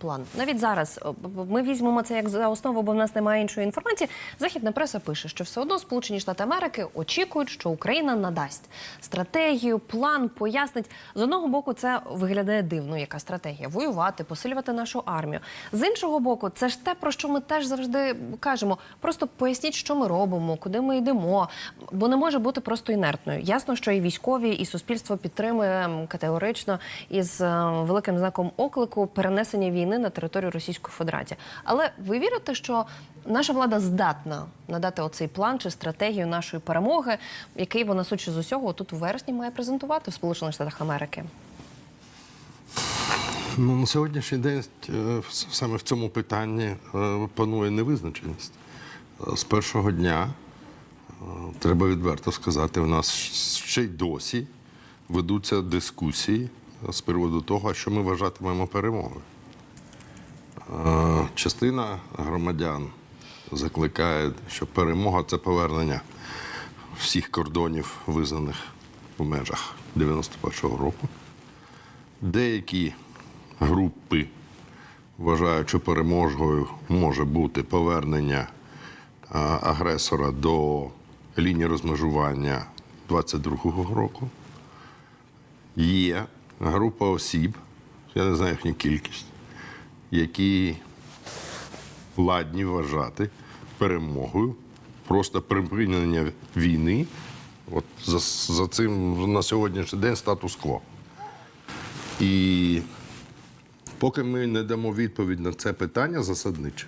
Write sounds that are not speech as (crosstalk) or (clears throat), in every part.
план. Навіть зараз ми візьмемо це як за основу, бо в нас немає іншої інформації. Західна преса пише, що все одно Сполучені Штати Америки очікують, що Україна надасть стратегію, план, пояснить. З одного боку, це виглядає дивно, яка стратегія воювати, посилювати нашу армію. З іншого боку, це ж те, про що ми теж завжди кажемо. Просто поясніть, що ми робимо, куди ми йдемо, бо не може бути просто інертною. Ясно, що і військові, і суспільство підтримує категорично із е, великим знаком оклику перенесення війни на територію Російської Федерації. Але ви вірите, що наша влада здатна надати оцей план чи стратегію нашої перемоги, який вона судячи з усього тут у вересні має презентувати в Сполучених Штатах Америки? Ну, на сьогоднішній день е, саме в цьому питанні е, панує невизначеність. Е, З першого дня, треба відверто сказати, у нас ще й досі ведуться дискусії з приводу того, що ми вважатимемо перемогою. Е, Частина громадян закликає, що перемога це повернення всіх кордонів, визнаних у межах 91-го року. Деякі групи вважають, що переможною може бути повернення агресора до лінії розмежування 22-го року. Є група осіб, я не знаю їхню кількість, які ладні вважати перемогою просто припинення війни. От за, за цим на сьогоднішній день статус-кво. І поки ми не дамо відповідь на це питання засадниче,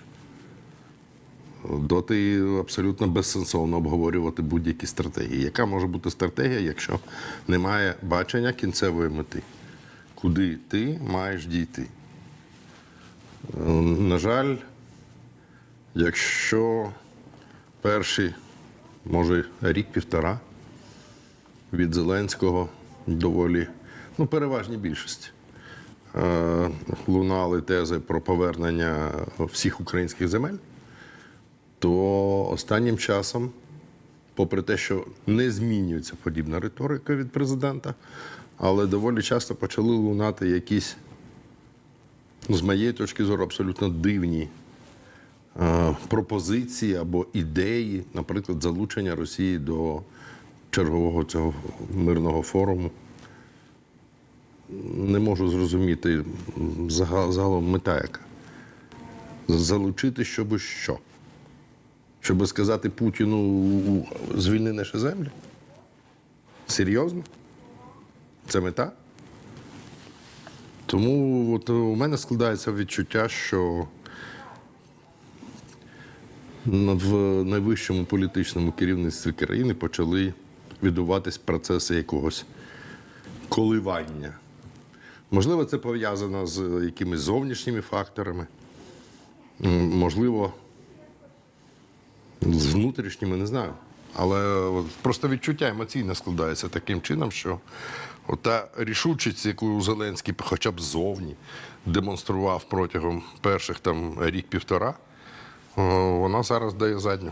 доти абсолютно безсенсовно обговорювати будь-які стратегії. Яка може бути стратегія, якщо немає бачення кінцевої мети? Куди ти маєш дійти? На жаль, якщо перші, може, рік-півтора від Зеленського доволі, ну, переважній більшості. е, Лунали тези про повернення всіх українських земель, то останнім часом, попри те, що не змінюється подібна риторика від президента, але доволі часто почали лунати якісь, з моєї точки зору, абсолютно дивні е, пропозиції або ідеї, наприклад, залучення Росії до чергового цього мирного форуму. Не можу зрозуміти загалом мета яка. Залучити, щоб що? Щоб сказати Путіну звільни наші землі? Серйозно? Це мета? Тому от у мене складається відчуття, що в найвищому політичному керівництві країни почали відбуватись процеси якогось коливання. Можливо, це пов'язано з якимись зовнішніми факторами, можливо, з внутрішніми, не знаю. Але просто відчуття емоційне складається таким чином, що та рішучість, яку Зеленський хоча б ззовні демонстрував протягом перших там рік-півтора, вона зараз дає задню.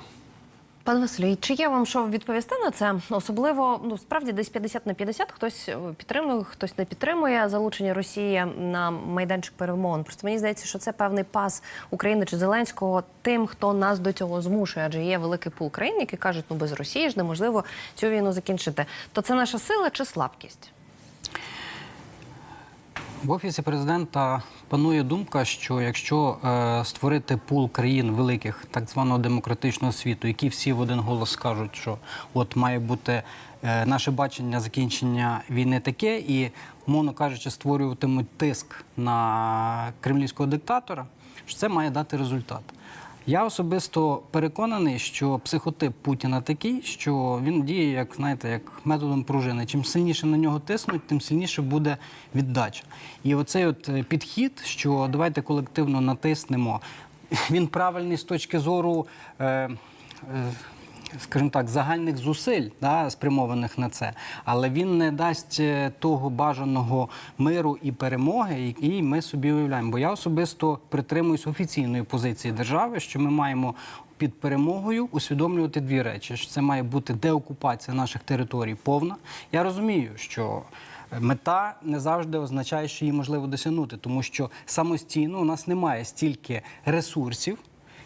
Пане Василю, чи є вам що відповісти на це? Особливо, ну справді десь 50 на 50, хтось е, підтримує, хтось не підтримує залучення Росії на майданчик перемовин. Просто мені здається, що це певний пас України чи Зеленського тим, хто нас до цього змушує, адже є великий пул країн, які кажуть, ну без Росії ж неможливо цю війну закінчити. То це наша сила чи слабкість? В офісі президента панує думка, що якщо е, створити пул країн великих так званого демократичного світу, які всі в один голос скажуть, що от має бути е, наше бачення закінчення війни таке, і, мовно кажучи, створюватимуть тиск на кремлівського диктатора, що це має дати результат. Я особисто переконаний, що психотип Путіна такий, що він діє, як знаєте, як методом пружини. Чим сильніше на нього тиснуть, тим сильніше буде віддача. І оцей от е, підхід, що давайте колективно натиснемо, (laughs) він правильний з точки зору. Е, е, скажімо так, загальних зусиль, да, спрямованих на це, але він не дасть е, того бажаного миру і перемоги, який ми собі уявляємо. Бо я особисто притримуюсь офіційної позиції держави, що ми маємо під перемогою усвідомлювати дві речі: що це має бути деокупація наших територій повна. Я розумію, що Мета не завжди означає, що її можливо досягнути, тому що самостійно у нас немає стільки ресурсів.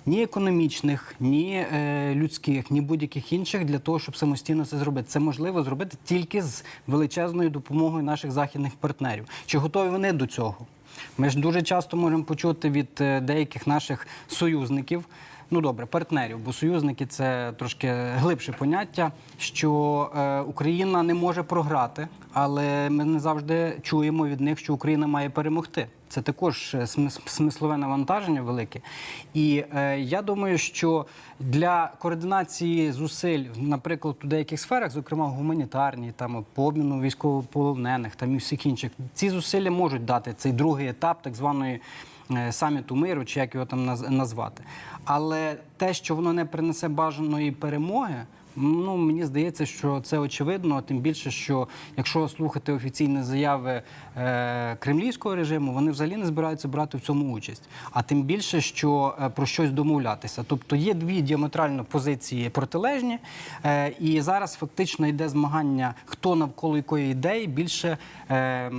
Ні економічних, ні е, людських, ні будь-яких інших для того, щоб самостійно це зробити. Це можливо зробити тільки з величезною допомогою наших західних партнерів. Чи готові вони до цього? Ми ж дуже часто можемо почути від е, деяких наших союзників. Ну добре, партнерів, бо союзники це трошки глибше поняття, що е, Україна не може програти, але ми не завжди чуємо від них, що Україна має перемогти. Це також е, смислове навантаження велике. І е, я думаю, що для координації зусиль, наприклад, у деяких сферах, зокрема гуманітарній, там по обміну військовополонених, там і всіх інших, ці зусилля можуть дати цей другий етап так званої е, саміту миру, чи як його там назвати. Але те, що воно не принесе бажаної перемоги. Ну, мені здається, що це очевидно, тим більше, що якщо слухати офіційні заяви е, кремлівського режиму, вони взагалі не збираються брати в цьому участь. А тим більше, що е, про щось домовлятися. Тобто є дві діаметрально позиції протилежні, е, і зараз фактично йде змагання, хто навколо якої ідеї більше. Е,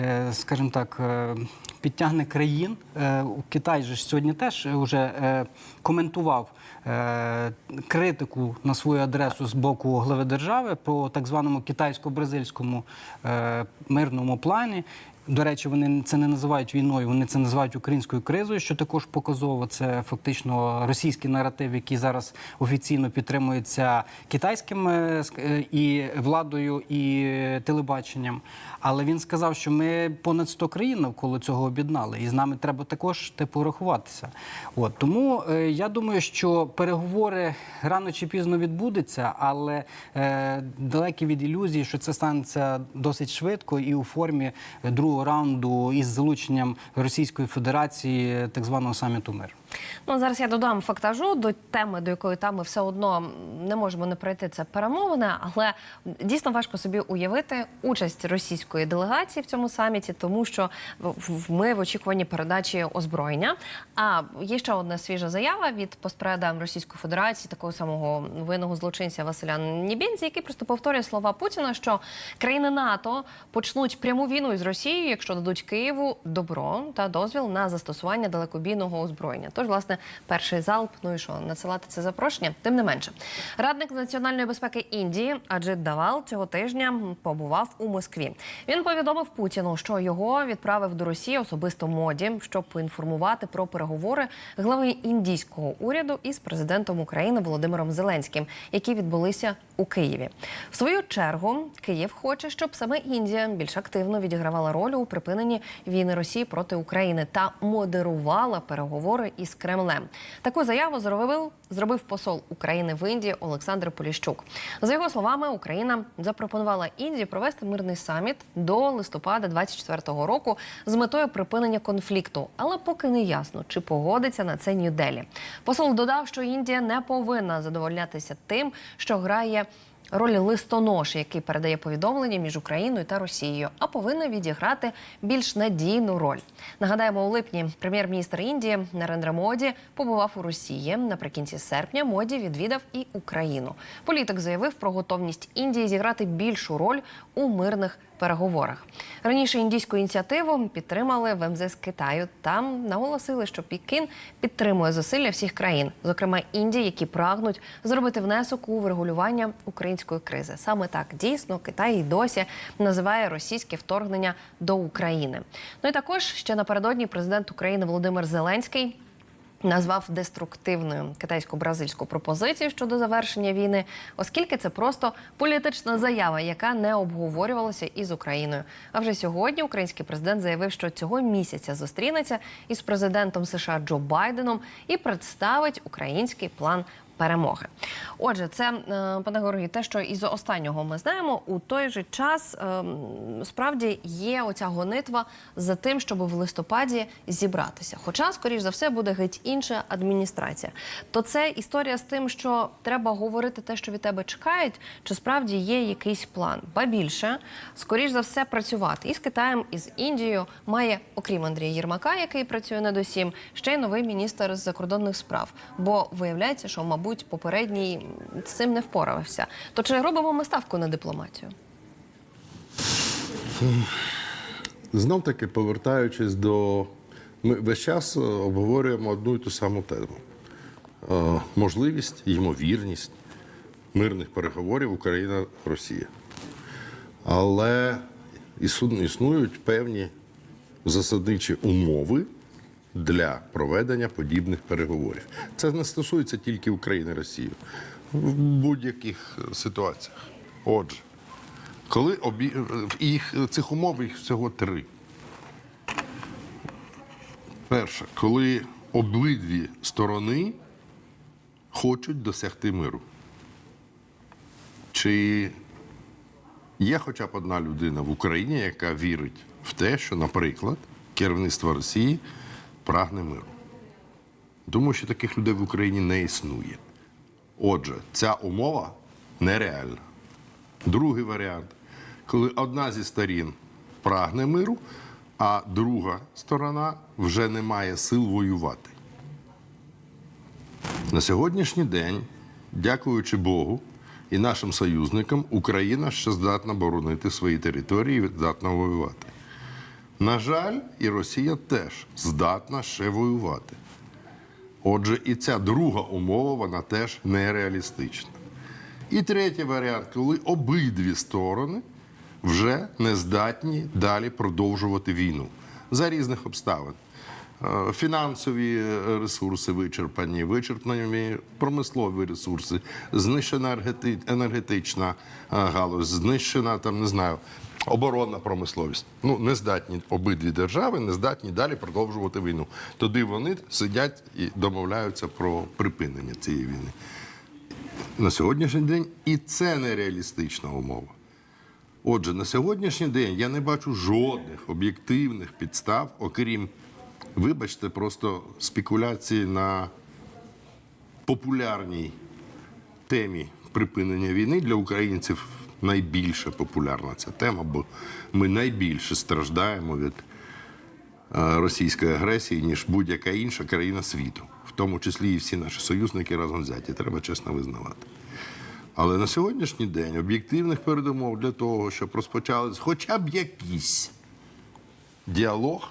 е, скажімо так, е, підтягне країн. Е, Китай же сьогодні теж вже е, коментував е, критику на свою адресу з боку глави держави по так званому китайсько-бразильському мирному плані. До речі, вони це не називають війною, вони це називають українською кризою, що також показово. Це фактично російський наратив, який зараз офіційно підтримується китайським е, е, і владою, і телебаченням. Але він сказав, що ми понад 100 країн навколо цього об'єднали, і з нами треба також типу рахуватися. От тому е, я думаю, що переговори рано чи пізно відбудуться, але е, далекі від ілюзії, що це станеться досить швидко і у формі е, другого раунду із залученням Російської Федерації так званого саміту миру. Ну зараз я додам фактажу до теми, до якої там ми все одно не можемо не пройти це перемовини, але дійсно важко собі уявити участь російської делегації в цьому саміті, тому що ми в очікуванні передачі озброєння. А є ще одна свіжа заява від постпреда Російської Федерації, такого самого винного злочинця Василя Нібінці, який просто повторює слова Путіна, що країни НАТО почнуть пряму війну із Росією, якщо дадуть Києву добро та дозвіл на застосування далекобійного озброєння. Тож, власне, перший залп, ну і що, надсилати це запрошення, тим не менше. Радник національної безпеки Індії Аджит Давал цього тижня побував у Москві. Він повідомив Путіну, що його відправив до Росії особисто моді, щоб поінформувати про переговори глави індійського уряду із президентом України Володимиром Зеленським, які відбулися у Києві. В свою чергу Київ хоче, щоб саме Індія більш активно відігравала роль у припиненні війни Росії проти України та модерувала переговори із Кремлем. Таку заяву зробив зробив посол України в Індії Олександр Поліщук. За його словами, Україна запропонувала Індії провести мирний саміт до листопада 24-го року з метою припинення конфлікту, але поки не ясно, чи погодиться на це Нью-Делі. Посол додав, що Індія не повинна задовольнятися тим, що грає. Роль листонож, який передає повідомлення між Україною та Росією, а повинна відіграти більш надійну роль. Нагадаємо, у липні прем'єр-міністр Індії Нарендра Моді побував у Росії. Наприкінці серпня Моді відвідав і Україну. Політик заявив про готовність Індії зіграти більшу роль у мирних переговорах. Раніше індійську ініціативу підтримали в МЗС Китаю. Там наголосили, що Пікін підтримує зусилля всіх країн, зокрема Індії, які прагнуть зробити внесок у врегулювання української кризи. Саме так дійсно Китай і досі називає російське вторгнення до України. Ну і також ще напередодні президент України Володимир Зеленський назвав деструктивною китайсько-бразильську пропозицію щодо завершення війни, оскільки це просто політична заява, яка не обговорювалася із Україною. А вже сьогодні український президент заявив, що цього місяця зустрінеться із президентом США Джо Байденом і представить український план. Перемоги, отже, це е, пане Георгію, те, що із останнього ми знаємо, у той же час ем, справді є оця гонитва за тим, щоб в листопаді зібратися. Хоча, скоріш за все, буде геть інша адміністрація. То це історія з тим, що треба говорити те, що від тебе чекають, чи справді є якийсь план. Ба більше, скоріш за все, працювати і з Китаєм, і з Індією має, окрім Андрія Єрмака, який працює над усім, ще й новий міністр з закордонних справ. Бо виявляється, що, мабуть, попередній з цим не впорався. То чи робимо ми ставку на дипломатію? Знов таки, повертаючись до. Ми весь час е, обговорюємо одну і ту саму тему: Е, можливість, ймовірність мирних переговорів Україна-Росія. Але існують певні засадничі умови для проведення подібних переговорів. Це не стосується тільки України і Росії в будь-яких ситуаціях. Отже, коли обі... їх цих умов їх всього три. Перше, коли обидві сторони хочуть досягти миру. Чи є хоча б одна людина в Україні, яка вірить в те, що, наприклад, керівництво Росії прагне миру? Думаю, що таких людей в Україні не існує. Отже, ця умова нереальна. Другий варіант, коли одна зі сторін прагне миру, а друга сторона вже не має сил воювати. На сьогоднішній день, дякуючи Богу і нашим союзникам, Україна ще здатна боронити свої території і здатна воювати. На жаль, і Росія теж здатна ще воювати. Отже, і ця друга умова, вона теж нереалістична. І третій варіант, коли обидві сторони вже не здатні далі продовжувати війну за різних обставин. Е, Фінансові ресурси вичерпані, вичерпані промислові ресурси, знищена енергетична е, галузь, знищена там, не знаю, оборонна промисловість. Ну, не здатні обидві держави, не здатні далі продовжувати війну. Тоді вони сидять і домовляються про припинення цієї війни. На сьогоднішній день і це нереалістична умова. Отже, на сьогоднішній день я не бачу жодних об'єктивних підстав, окрім, вибачте, просто спекуляції на популярній темі припинення війни для українців найбільше популярна ця тема, бо ми найбільше страждаємо від е, російської агресії, ніж будь-яка інша країна світу, в тому числі і всі наші союзники разом взяті. Треба чесно визнавати. Але на сьогоднішній день об'єктивних передумов для того, щоб розпочались хоча б якийсь діалог,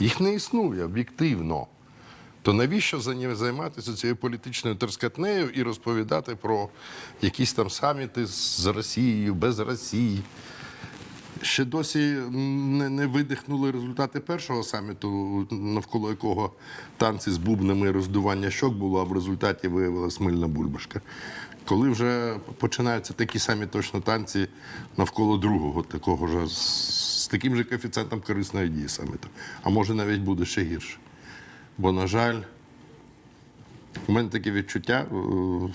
їх не існує об'єктивно. То навіщо займатися цією політичною терскатнею і розповідати про якісь там саміти з Росією, без Росії? Ще досі не, не видихнули результати першого саміту, навколо якого танці з бубнами роздування щок було, а в результаті виявилась мильна бульбашка. Коли вже починаються такі самі точно танці навколо другого, такого ж з таким же коефіцієнтом корисної дії саміту. А може навіть буде ще гірше. Бо, на жаль, у мене таке відчуття, е,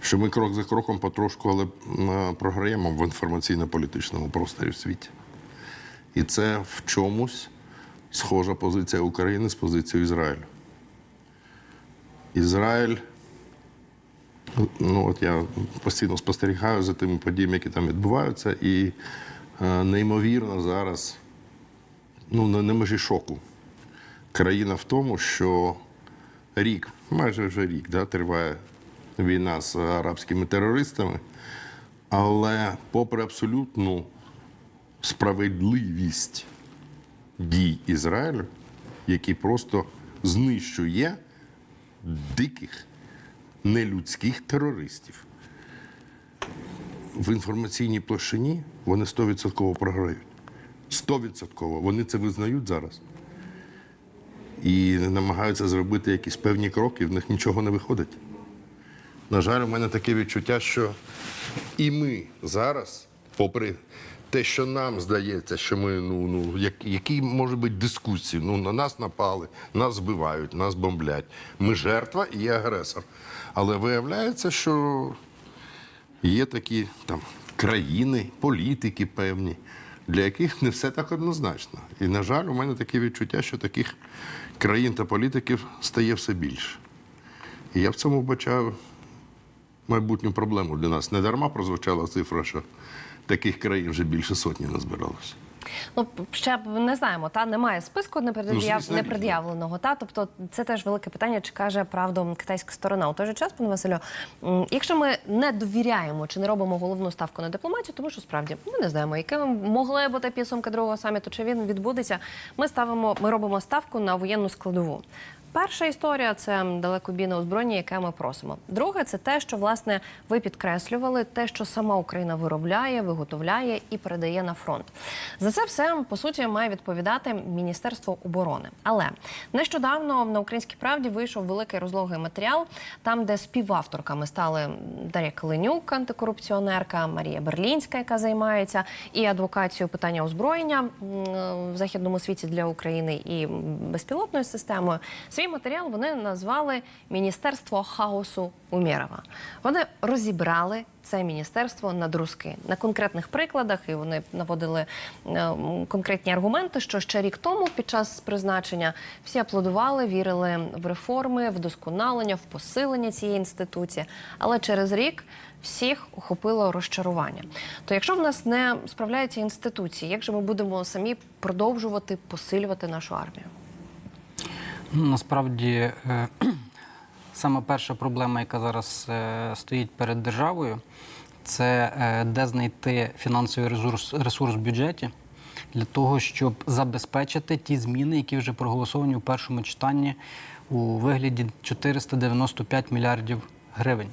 що ми крок за кроком потрошку, але е, програємо в інформаційно-політичному просторі в світі. І це в чомусь схожа позиція України з позицією Ізраїлю. Ізраїль, ну от я постійно спостерігаю за тими подіями, які там відбуваються, і е, неймовірно зараз ну, на межі шоку. Країна в тому, що рік, майже вже рік, да, триває війна з арабськими терористами, але попри абсолютну справедливість дій Ізраїлю, який просто знищує диких, нелюдських терористів. В інформаційній площині вони 100% програють. 100%. Вони це визнають зараз. І намагаються зробити якісь певні кроки, в них нічого не виходить. На жаль, у мене таке відчуття, що і ми зараз, попри те, що нам здається, що ми, ну, ну, як, які може бути дискусії, ну, на нас напали, нас збивають, нас бомблять. Ми жертва і є агресор. Але виявляється, що є такі там країни, політики певні, для яких не все так однозначно. І, на жаль, у мене таке відчуття, що таких країн та політиків стає все більше. І я в цьому вбачаю майбутню проблему для нас. Не дарма прозвучала цифра, що таких країн вже більше сотні назбиралося. Ну ще б не знаємо, та немає списку Ну, непред'яв... непред'явленого. Та тобто це теж велике питання, чи каже правду китайська сторона. У той же час, пане Василю, якщо ми не довіряємо чи не робимо головну ставку на дипломатію, тому що справді ми не знаємо, якими могли бути підсумки другого саміту, чи він відбудеться. Ми ставимо, ми робимо ставку на воєнну складову. Перша історія це далекобійне озброєння, яке ми просимо. Друге, це те, що власне ви підкреслювали, те, що сама Україна виробляє, виготовляє і передає на фронт. За це все по суті має відповідати Міністерство оборони. Але нещодавно на українській правді вийшов великий розлогий матеріал, там, де співавторками стали Дар'я Калинюк, антикорупціонерка, Марія Берлінська, яка займається і адвокацією питання озброєння в західному світі для України і безпілотною системою. Свій матеріал вони назвали Міністерство хаосу Умєрова. Вони розібрали це міністерство на друзки на конкретних прикладах, і вони наводили е, конкретні аргументи, що ще рік тому, під час призначення, всі аплодували, вірили в реформи, в досконалення, в посилення цієї інституції. Але через рік всіх охопило розчарування. То якщо в нас не справляються інституції, як же ми будемо самі продовжувати посилювати нашу армію? Насправді, е, (clears throat) саме перша проблема, яка зараз е, стоїть перед державою, це е, де знайти фінансовий ресурс, ресурс в бюджеті для того, щоб забезпечити ті зміни, які вже проголосовані у першому читанні у вигляді 495 мільярдів гривень.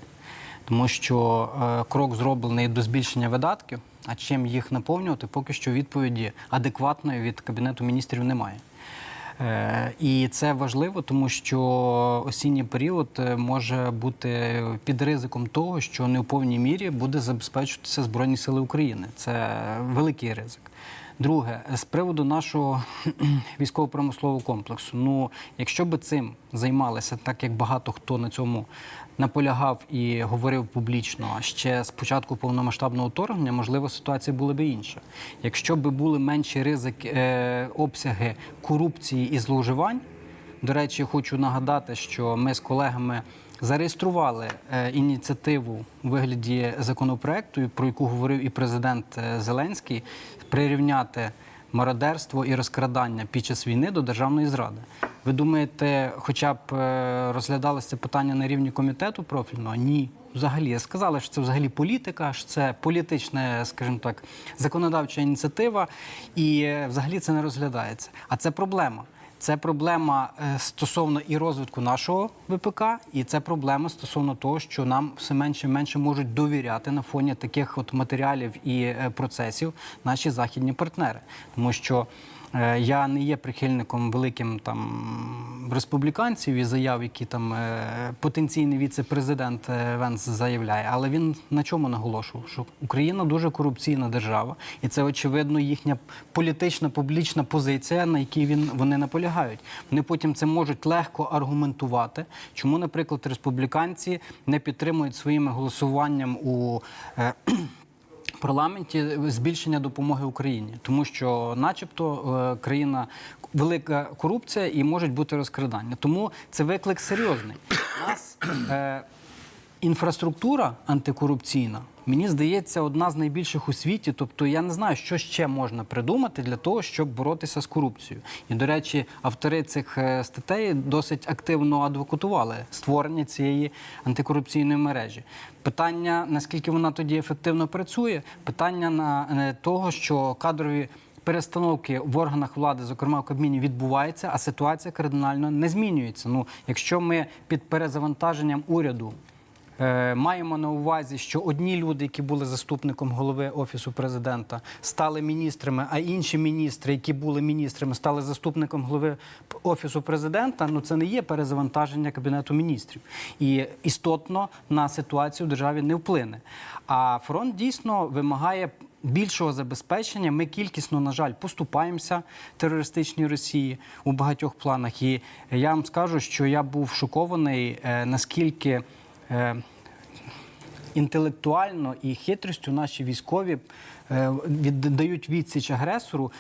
Тому що крок зроблений до збільшення видатків, а чим їх наповнювати, поки що відповіді адекватної від Кабінету міністрів немає. Е, І це важливо, тому що осінній період е, може бути під ризиком того, що не у повній мірі буде забезпечуватися Збройні Сили України. Це великий ризик. Друге, з приводу нашого (clears throat) військово-промислового комплексу. Ну, якщо би цим займалися, так як багато хто на цьому наполягав і говорив публічно ще з початку повномасштабного вторгнення, можливо, ситуація була б інша. Якщо б були менші ризики е, обсяги корупції і зловживань. До речі, хочу нагадати, що ми з колегами зареєстрували е, ініціативу у вигляді законопроекту, про яку говорив і президент е, Зеленський, прирівняти мародерство і розкрадання під час війни до державної зради. Ви думаєте, хоча б е, розглядалося це питання на рівні комітету профільного? Ні. Взагалі сказали, що це взагалі політика, що це політична, скажімо так, законодавча ініціатива, і е, взагалі це не розглядається. А це проблема. Це проблема е, стосовно і розвитку нашого ВПК, і це проблема стосовно того, що нам все менше і менше можуть довіряти на фоні таких от матеріалів і процесів наші західні партнери, тому що. Е, Я не є прихильником великим там республіканців і заяв, які там е, потенційний віце-президент е, Венс заявляє. Але він на чому наголошував? Що Україна дуже корупційна держава, і це очевидно їхня політична публічна позиція, на якій він вони наполягають. Вони потім це можуть легко аргументувати. Чому, наприклад, республіканці не підтримують своїм голосуванням у. е, парламенті збільшення допомоги Україні, тому що, начебто, е, країна велика корупція і можуть бути розкрадання. Тому це виклик серйозний. У нас е, інфраструктура антикорупційна. Мені здається, одна з найбільших у світі. Тобто я не знаю, що ще можна придумати для того, щоб боротися з корупцією. І, до речі, автори цих е, статей досить активно адвокатували створення цієї антикорупційної мережі. Питання, наскільки вона тоді ефективно працює, питання на е, того, що кадрові. Перестановки в органах влади, зокрема в Кабміні, відбуваються, а ситуація кардинально не змінюється. Ну, якщо ми під перезавантаженням уряду Маємо на увазі, що одні люди, які були заступником голови офісу президента, стали міністрами, а інші міністри, які були міністрами, стали заступником голови офісу президента. Ну це не є перезавантаження кабінету міністрів, і істотно на ситуацію в державі не вплине. А фронт дійсно вимагає. Більшого забезпечення ми кількісно, на жаль, поступаємося терористичній Росії у багатьох планах. І я вам скажу, що я був шокований, е, наскільки е, інтелектуально і хитрістю наші військові е, віддають відсіч агресору,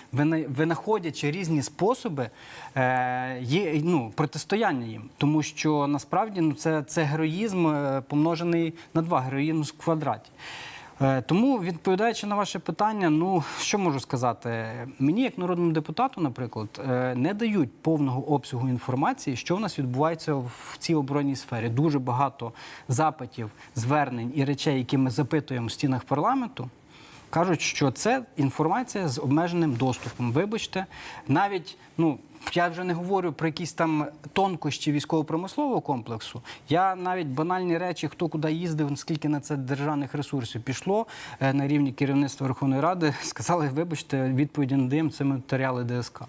винаходячи різні способи е, ну, протистояння їм. Тому що насправді ну, це, це героїзм е, помножений на два героїзм в квадраті. Е, Тому, відповідаючи на ваше питання, ну що можу сказати? Мені, як народному депутату, наприклад, е, не дають повного обсягу інформації, що в нас відбувається в цій оборонній сфері. Дуже багато запитів, звернень і речей, які ми запитуємо в стінах парламенту. Кажуть, що це інформація з обмеженим доступом. Вибачте, навіть ну я вже не говорю про якісь там тонкощі військово-промислового комплексу. Я навіть банальні речі, хто куди їздив, скільки на це державних ресурсів пішло е, на рівні керівництва Верховної Ради, (laughs) сказали, вибачте, відповіді не даємо, це матеріали ДСК.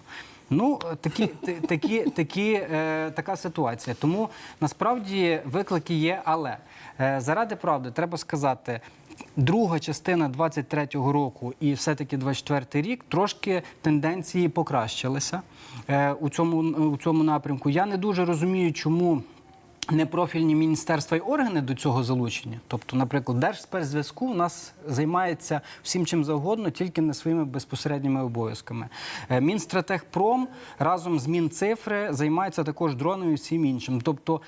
Ну, такі, такі, такі, е, така ситуація. Тому насправді виклики є, але е, заради правди треба сказати. Друга частина 23-го року і все-таки 24-й рік трошки тенденції покращилися е, у, цьому, у цьому напрямку. Я не дуже розумію, чому непрофільні міністерства і органи до цього залучені. Тобто, наприклад, Держспецзв'язку у нас займається всім чим завгодно, тільки не своїми безпосередніми обов'язками. Е, Мінстратегпром разом з Мінцифри займається також дронами і всім іншим. Тобто,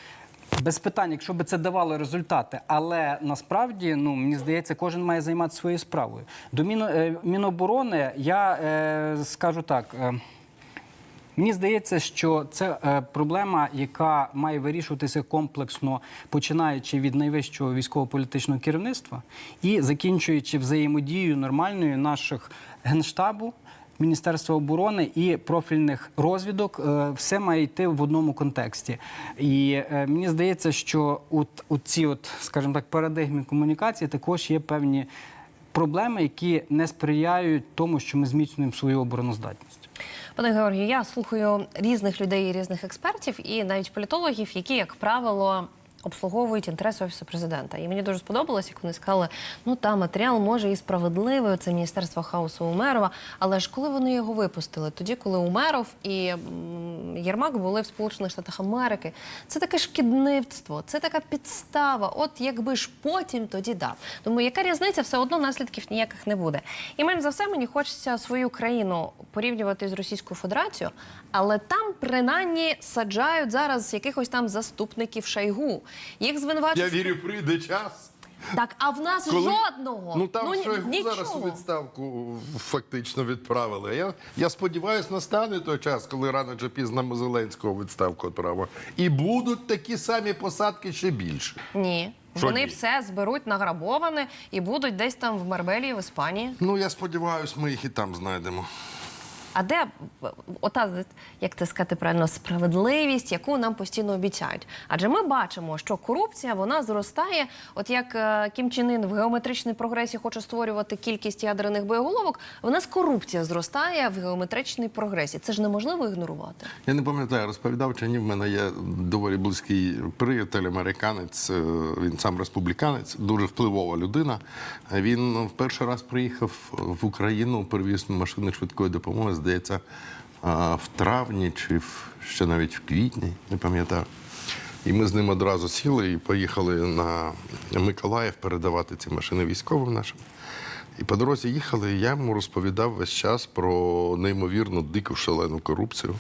без питань, якщо би це давало результати, але насправді, ну мені здається, кожен має займатися своєю справою. До е, Міноборони я е, скажу так. Е, Мені здається, що це е, проблема, яка має вирішуватися комплексно, починаючи від найвищого військово-політичного керівництва і закінчуючи взаємодією нормальною наших генштабу. Міністерства оборони і профільних розвідок е, все має йти в одному контексті. І е, мені здається, що от, от ці, от, скажімо так, парадигмі комунікації також є певні проблеми, які не сприяють тому, що ми зміцнюємо свою обороноздатність. Пане Георгію, я слухаю різних людей і різних експертів, і навіть політологів, які, як правило, обслуговують інтереси офісу президента. І мені дуже сподобалось, як вони сказали, ну та матеріал може і справедливий, це міністерство хаосу Умерова. Але ж коли вони його випустили, тоді, коли Умеров і Єрмак були в Сполучених Штатах Америки, це таке шкідництво, це така підстава. От якби ж потім тоді дав. Тому яка різниця, все одно наслідків ніяких не буде. І менш за все мені хочеться свою країну порівнювати з Російською Федерацією, але там принаймні саджають зараз якихось там заступників Шойгу. Їх Я звинувачують. вірю, прийде час. Так, а в нас Коли- жодного. Ну там ні- Шойгу нічого. зараз у відставку фактично відправили. Я, я сподіваюся, настане той час, коли рано чи пізно ми Зеленського відставку відправимо. І будуть такі самі посадки ще більше. Ні. Що Вони ні? все зберуть награбоване і будуть десь там в Марбелії, в Іспанії. Ну я сподіваюся, ми їх і там знайдемо. А де ота, як це сказати правильно, справедливість, яку нам постійно обіцяють? Адже ми бачимо, що корупція вона зростає, от як е, Кім Чен Ін в геометричній прогресі хоче створювати кількість ядерних боєголовок. В нас корупція зростає в геометричній прогресі. Це ж неможливо ігнорувати. Я не пам'ятаю, розповідав чи ні. В мене є доволі близький приятель, американець. е, Він сам республіканець, дуже впливова людина. Він в перший раз приїхав в Україну, перевіз машини швидкої допомоги, здається, в травні чи ще навіть в квітні, не пам'ятаю. І ми з ним одразу сіли і поїхали на Миколаїв передавати ці машини військовим нашим. І по дорозі їхали, і я йому розповідав весь час про неймовірну дику шалену корупцію,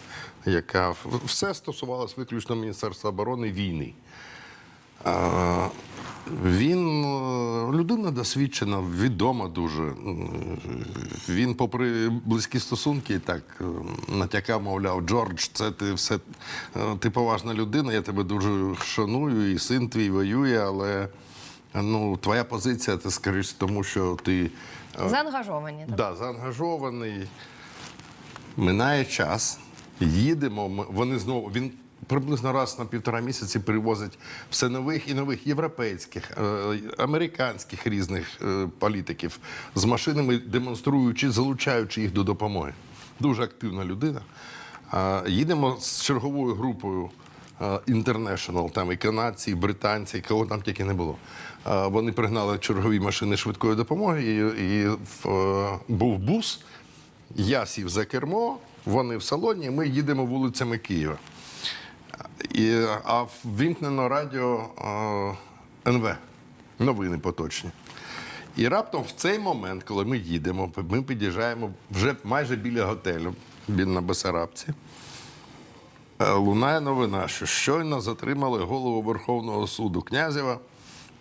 яка все стосувалось виключно Міністерства оборони війни. Він е, людина досвідчена, відома дуже. Він, попри близькі стосунки, так е, натякав, мовляв, Джордж, це ти все е, ти поважна людина, я тебе дуже шаную, і син твій воює, але ну, твоя позиція, це скоріш тому, що ти Заангажовані. так. Да, заангажований. Минає час, їдемо. Вони знову він приблизно раз на півтора місяці привозить все нових і нових європейських, е, американських різних е, політиків з машинами, демонструючи, залучаючи їх до допомоги. Дуже активна людина. Їдемо з черговою групою е, International, там і канадці, і британці, і кого там тільки не було. Вони пригнали чергові машини швидкої допомоги, і, і в, був бус. Я сів за кермо, вони в салоні, ми їдемо вулицями Києва. І, а ввімкнено радіо е, НВ, новини поточні. І раптом в цей момент, коли ми їдемо, ми під'їжджаємо вже майже біля готелю, він на Бесарабці. Е, Лунає новина, що щойно затримали голову Верховного суду Князєва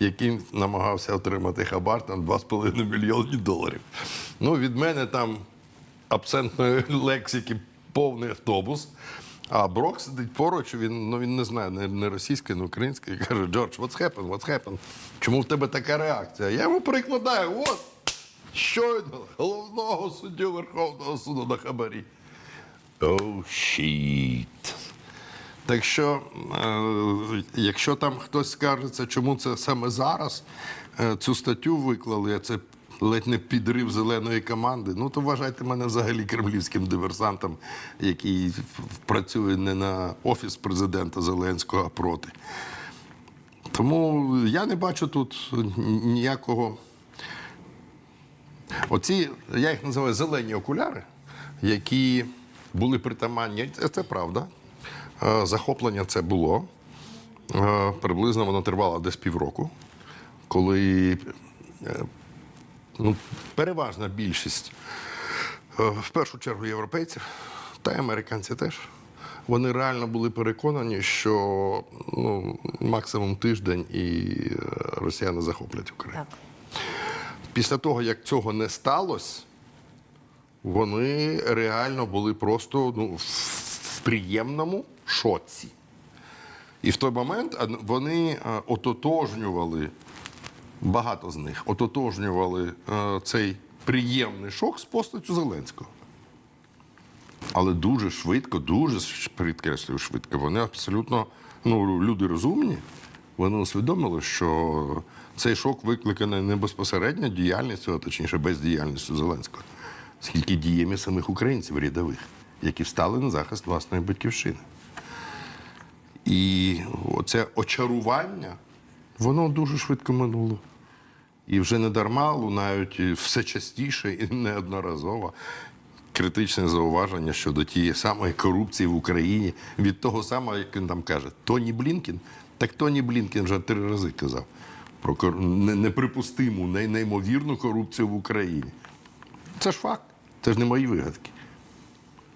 який намагався отримати хабар там 2,5 мільйони доларів. Ну, від мене там абсентної лексики повний автобус. А Брок сидить поруч, він, ну, він не знає не, не російської, не української. І (laughs) каже: Джордж, what's happened, what's happened? Чому в тебе така реакція? Я йому перекладаю, от, щойно головного суддю Верховного суду на хабарі. Oh, shit. Так що, е, якщо там хтось скаржиться, чому це саме зараз е, цю статтю виклали, це ледь не підрив зеленої команди, ну то вважайте мене взагалі кремлівським диверсантом, який працює не на офіс президента Зеленського, а проти. Тому я не бачу тут ніякого. Оці, я їх називаю зелені окуляри, які були притаманні, це, правда. Е, Захоплення це було. Е, Приблизно воно тривало десь півроку, коли е, ну, переважна більшість, е, в першу чергу європейців, та й американці теж, вони реально були переконані, що ну, максимум тиждень і е, росіяни захоплять Україну. Так. Після того, як цього не сталося, вони реально були просто ну, в- приємному шоці. І в той момент вони е, ототожнювали, багато з них ототожнювали е, цей приємний шок з постаттю Зеленського. Але дуже швидко, дуже підкреслюю швидко. Вони абсолютно, ну, люди розумні. Вони усвідомили, що цей шок викликаний не безпосередньо діяльністю, а точніше бездіяльністю Зеленського, скільки діями самих українців рядових, які встали на захист власної батьківщини. І оце очарування, воно дуже швидко минуло. І вже не дарма лунають все частіше і неодноразово критичне зауваження щодо тієї самої корупції в Україні від того самого, як він там каже, Тоні Блінкін. Так Тоні Блінкін вже три рази казав про неприпустиму, неймовірну корупцію в Україні. Це ж факт, це ж не мої вигадки.